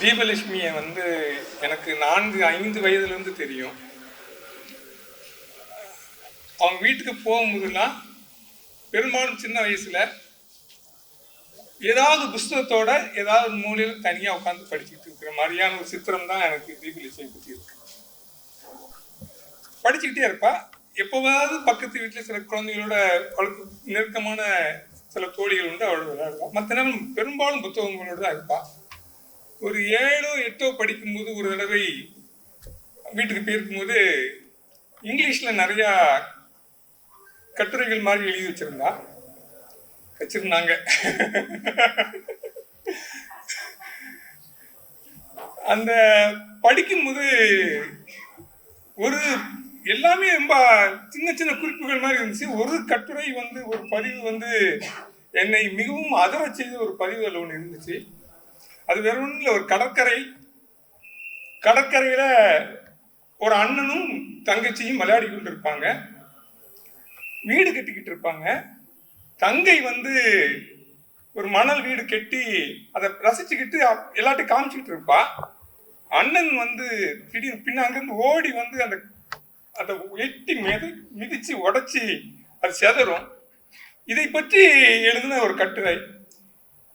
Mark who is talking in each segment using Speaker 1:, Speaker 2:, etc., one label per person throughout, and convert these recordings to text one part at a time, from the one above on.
Speaker 1: தீபலட்சுமியை வந்து எனக்கு நான்கு ஐந்து வயதுலேருந்து தெரியும். அவங்க வீட்டுக்கு போகும்போதுலாம் பெரும்பாலும் சின்ன வயசில் ஏதாவது புஸ்தகத்தோட ஏதாவது மூலையில் தனியாக உட்காந்து படிச்சுக்கிட்டு இருக்கிற மாதிரியான ஒரு சித்திரம் தான் எனக்கு தீபலட்சுமி பற்றி இருக்கு. படிச்சுக்கிட்டே இருப்பா. எப்போவாவது பக்கத்து வீட்டில் சில குழந்தைகளோட அவளுக்கு நெருக்கமான சில தோழிகள் உண்டு அவளோட விளையாடுவா மற்ற நேரம் பெரும்பாலும் புத்தகங்களோட தான் இருப்பாள் ஒரு ஏழோ எட்டோ படிக்கும்போது ஒரு தடவை வீட்டுக்கு போயிருக்கும்போது இங்கிலீஷில் நிறையா கட்டுரைகள் மாதிரி எழுதி வச்சுருந்தா. வச்சுருந்தாங்க. அந்த படிக்கும்போது ஒரு எல்லாமே ரொம்ப சின்ன சின்ன குறிப்புகள் மாதிரி இருந்துச்சு. ஒரு கட்டுரை வந்து ஒரு பதிவு வந்து என்னை மிகவும் அதர செய்த ஒரு பதிவு அதில் ஒன்று இருந்துச்சு. அது வெறும்ல ஒரு கடற்கரை. கடற்கரையில் ஒரு அண்ணனும் தங்கச்சியும் விளையாடி கொண்டு இருப்பாங்க வீடு கட்டிக்கிட்டு இருப்பாங்க. தங்கை வந்து ஒரு மணல் வீடு கட்டி அதை ரசிச்சுக்கிட்டு எல்லாத்தையும் காமிச்சிக்கிட்டு இருப்பா. அண்ணன் வந்து திடீர்னு பின்ன அங்கிருந்து ஓடி வந்து அந்த அதை எட்டி மிதி மிதிச்சு உடச்சி அது செதறும். இதை பற்றி எழுதின ஒரு கட்டுரை.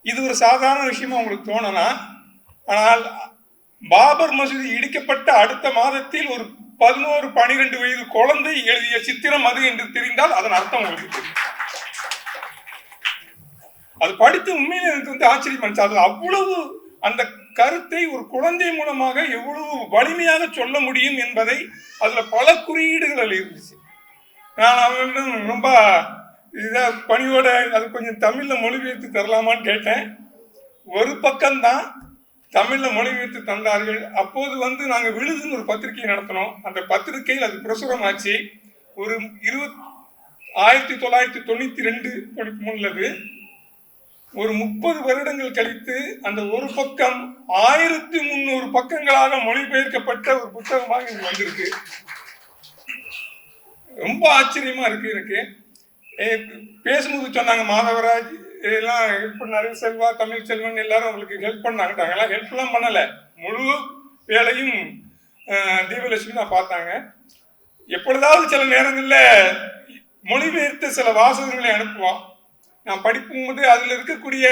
Speaker 1: இது ஒரு சாதாரண விஷயமா உங்களுக்கு தோணலாம் ஆனால் பாபர் மசூதி இடிக்கப்பட்ட அடுத்த மாதத்தில் ஒரு பதினோரு பனிரெண்டு வயது குழந்தை எழுதிய சித்திரம் அது என்று தெரிந்தால் அதன் அர்த்தம் உங்களுக்கு அது படித்து உண்மையில எனக்கு வந்து ஆச்சரியம் அது அவ்வளவு அந்த கருத்தை ஒரு குழந்தை மூலமாக எவ்வளவு வலிமையாக சொல்ல முடியும் என்பதை அதுல பல குறியீடுகள் இருந்துச்சு. நான் அவனிடம் ரொம்ப இதான் பணியோட அது கொஞ்சம் தமிழில் மொழிபெயர்த்து தரலாமான்னு கேட்டேன். ஒரு பக்கம்தான் தமிழில் மொழிபெயர்த்து தந்தார்கள். அப்போது வந்து நாங்கள் விழுதுன்னு ஒரு பத்திரிகை நடத்தினோம். அந்த பத்திரிகையில் அது பிரசுரமாச்சு. ஒரு இருபத் ஆயிரத்தி தொள்ளாயிரத்தி தொண்ணூற்றி ரெண்டு தொண்ணூத்தி மூணுலது ஒரு முப்பது வருடங்கள் கழித்து அந்த ஒரு பக்கம் ஆயிரத்தி முந்நூறு பக்கங்களாக மொழிபெயர்க்கப்பட்ட ஒரு புத்தகமாக இது வந்திருக்கு. ரொம்ப ஆச்சரியமா இருக்கு எனக்கு. பேசும்போது சொன்னாங்க மாதவராஜ் எல்லாம் ஹெல்ப் பண்ணாரு செல்வா தமிழ் செல்வன் எல்லாரும் அவங்களுக்கு ஹெல்ப் பண்ணாங்க எல்லாம் ஹெல்ப்லாம் பண்ணலை. முழு வேலையும் தீபலட்சுமி தான் பார்த்தாங்க. எப்பொழுதாவது சில நேரங்களில் மொழிபெயர்த்து சில வாசகங்களை அனுப்புவோம் நான் படிக்கும்போது அதில் இருக்கக்கூடிய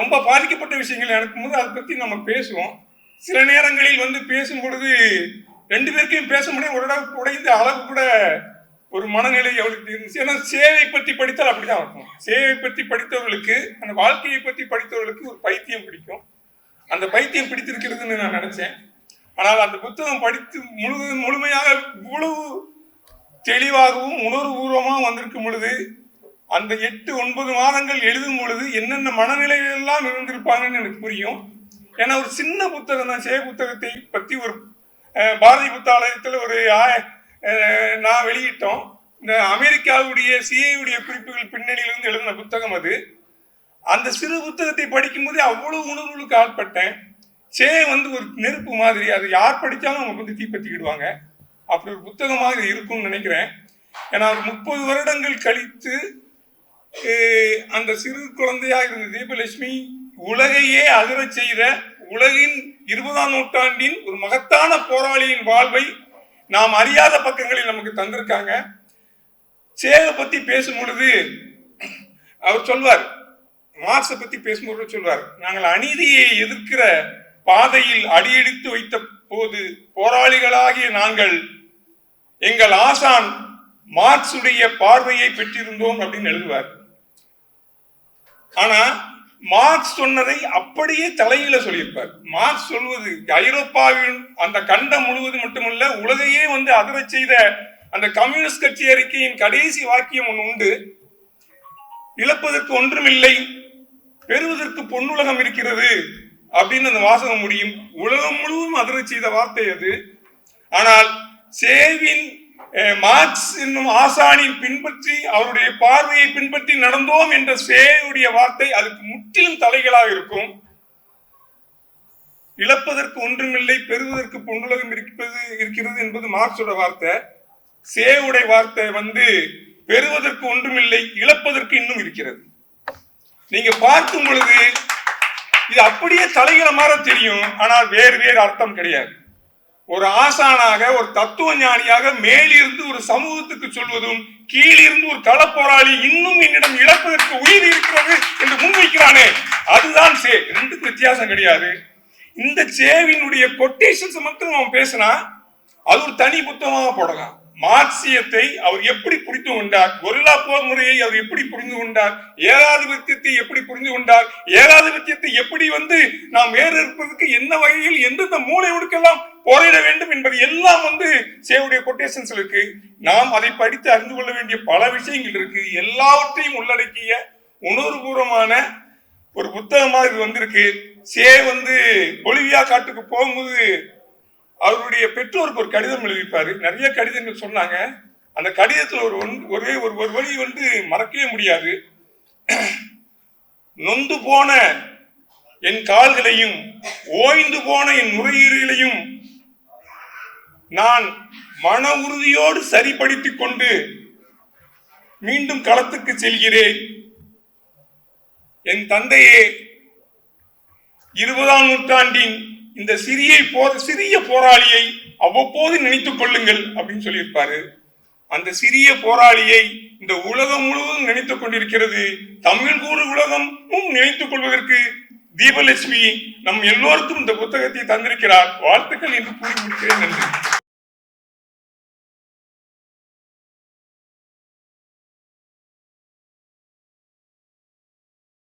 Speaker 1: ரொம்ப பாதிக்கப்பட்ட விஷயங்களை அனுப்பும்போது அதை பற்றி நம்ம பேசுவோம். சில நேரங்களில் வந்து பேசும் பொழுது ரெண்டு பேருக்கையும் பேச முடியும் ஒரு உடைந்த அளவு கூட ஒரு மனநிலை அவளுக்கு இருந்துச்சு? ஏன்னா சேவை பற்றி படித்தால் அப்படிதான் இருக்கும். சேவை பற்றி படித்தவர்களுக்கு அந்த வாழ்க்கையை பற்றி படித்தவர்களுக்கு ஒரு பைத்தியம் பிடிக்கும். அந்த பைத்தியம் பிடித்திருக்கிறதுன்னு நான் நினைச்சேன். ஆனால் அந்த புத்தகம் படித்து முழு முழுமையாக இவ்வளவு தெளிவாகவும் உணர்வுபூர்வமாக வந்திருக்கும் பொழுது அந்த எட்டு ஒன்பது மாதங்கள் எழுதும் பொழுது என்னென்ன மனநிலைகள் எல்லாம் இருந்திருப்பாங்கன்னு எனக்கு புரியும். ஏன்னா ஒரு சின்ன புத்தகம் தான் சேவை புத்தகத்தை பற்றி ஒரு பாரதி புத்தாலயத்தில் ஒரு ஆய- நான் வெளியிட்டோம். இந்த அமெரிக்காவுடைய சிஐயுடைய குறிப்புகள் பின்னணியிலிருந்து எழுதின புத்தகம் அது. அந்த சிறு புத்தகத்தை படிக்கும்போதே அவ்வளோ உணர்வுகளுக்கு ஆட்பட்டேன். சே வந்து ஒரு நெருப்பு மாதிரி அது யார் படித்தாலும் அவங்க வந்து தீப்பற்றிக்கிடுவாங்க அப்படி ஒரு புத்தகமாக இது இருக்கும்னு நினைக்கிறேன். ஏன்னா ஒரு முப்பது வருடங்கள் கழித்து அந்த சிறு குழந்தையாக இருந்த தீபலட்சுமி உலகையே அதிரச் செய்த உலகின் இருபதாம் நூற்றாண்டின் ஒரு மகத்தான போராளியின் வாழ்வை நாம் அறியாத பக்கங்களில் நமக்கு தந்திருக்காங்க. சேவை பத்தி பேசும் பொழுது அவர் சொல்வார். மார்க்ஸை பத்தி பேசும்போது சொல்வார். நாங்கள் அநீதியை எதிர்க்கிற பாதையில் அடியெடுத்து வைத்த போது போராளிகளாகிய நாங்கள் எங்கள் ஆசான் மார்க்ஸுடைய பார்வையை பெற்றிருந்தோம் அப்படின்னு எழுதுவார். ஆனா மார்க்ஸ் சொன்னதை அப்படியே தலையில சொல்லியிருப்பார். மார்க்ஸ் சொல்வது ஐரோப்பாவின் அந்த கண்டம் முழுவதும் மட்டுமல்ல உலகையே வந்து அதிரச் செய்த அந்த கம்யூனிஸ்ட் கட்சி அறிக்கையின் கடைசி வாக்கியம் ஒன்று உண்டு. இழப்பதற்கு ஒன்றுமில்லை பெறுவதற்கு பொன்னுலகம் இருக்கிறது அப்படின்னு அந்த வாசகம் முடியும். உலகம் முழுவதும் அதிரச் செய்த வார்த்தை அது. ஆனால் சேவின் மார்க்ஸ் என்னும் ஆசானின் பின்பற்றி அவருடைய பார்வையை பின்பற்றி நடந்தோம் என்ற சேவுடைய வார்த்தை அதுக்கு முற்றிலும் தலைகளாக இருக்கும். இழப்பதற்கு ஒன்றுமில்லை பெறுவதற்கு பொன்னுலகம் இருப்பது இருக்கிறது என்பது மார்க்ஸோட வார்த்தை. சேவுடைய வார்த்தை வந்து பெறுவதற்கு ஒன்றுமில்லை இழப்பதற்கு இன்னும் இருக்கிறது. நீங்க பார்க்கும் பொழுது இது அப்படியே தலையில மாற தெரியும் ஆனால் வேறு வேறு அர்த்தம் கிடையாது. ஒரு ஆசானாக ஒரு தத்துவ ஞானியாக மேலிருந்து ஒரு சமூகத்துக்கு சொல்வதும் கீழிருந்து ஒரு கள போராளி இன்னும் என்னிடம் இழப்பதற்கு உயிர் இருக்கிறது என்று முன்வைக்கிறானே. அதுதான் சே ரெண்டுக்கும் வித்தியாசம் கிடையாது. இந்த சேவினுடைய கொட்டேஷன்ஸ் மட்டும் அவன் பேசினா அது ஒரு தனி புத்தகமாக போடலாம். மார்க்சியத்தை அவர் எப்படி புரிந்து கொண்டார்? கொரில்லா போர் முறையை அவர் எப்படி புரிந்து கொண்டார்? ஏகாதிபத்தியத்தை எப்படி புரிந்து கொண்டார்? ஏகாதிபத்தியத்தை எப்படி வந்து நாம் வேறு இருப்பதற்கு என்ன வகையில் எந்தெந்த மூளை ஒடுக்கெல்லாம் போரிட வேண்டும் என்பது எல்லாம் வந்து சேவுடைய கொட்டேஷன்ஸ் இருக்கு. நாம் அதை படித்து அறிந்து கொள்ள வேண்டிய பல விஷயங்கள் இருக்கு. எல்லாவற்றையும் உள்ளடக்கிய உணர்வுபூர்வமான ஒரு புத்தகமா இது வந்திருக்கு. சே வந்து பொலிவியா காட்டுக்கு போகும்போது அவருடைய பெற்றோருக்கு ஒரு கடிதம் எழுதிப்பாரு நிறைய கடிதங்கள் சொன்னாங்க. அந்த கடிதத்தில் ஒரு ஒன்- ஒரே ஒரு ஒரு வழி வந்து மறக்கவே முடியாது. நொந்து போன என் கால்களையும் ஓய்ந்து போன என் நுரையீரலையும் நான் மன உறுதியோடு சரிப்படுத்திக் கொண்டு மீண்டும் களத்துக்கு செல்கிறேன். என் தந்தையே இருபதாம் நூற்றாண்டின் இந்த சிறிய போர் சிறிய போராளியை அவ்வப்போது நினைத்துக் கொள்ளுங்கள் அப்படின்னு சொல்லியிருப்பாரு. அந்த சிறிய போராளியை இந்த உலகம் முழுவதும் நினைத்துக் கொண்டிருக்கிறது. தமிழ் கூறு உலகமும் நினைத்துக் கொள்வதற்கு தீபலட்சுமி நம் எல்லோருக்கும் இந்த புத்தகத்தை தந்திருக்கிறார். வாழ்த்துக்கள் என்று கூறி முடிக்கிறேன். நன்றி.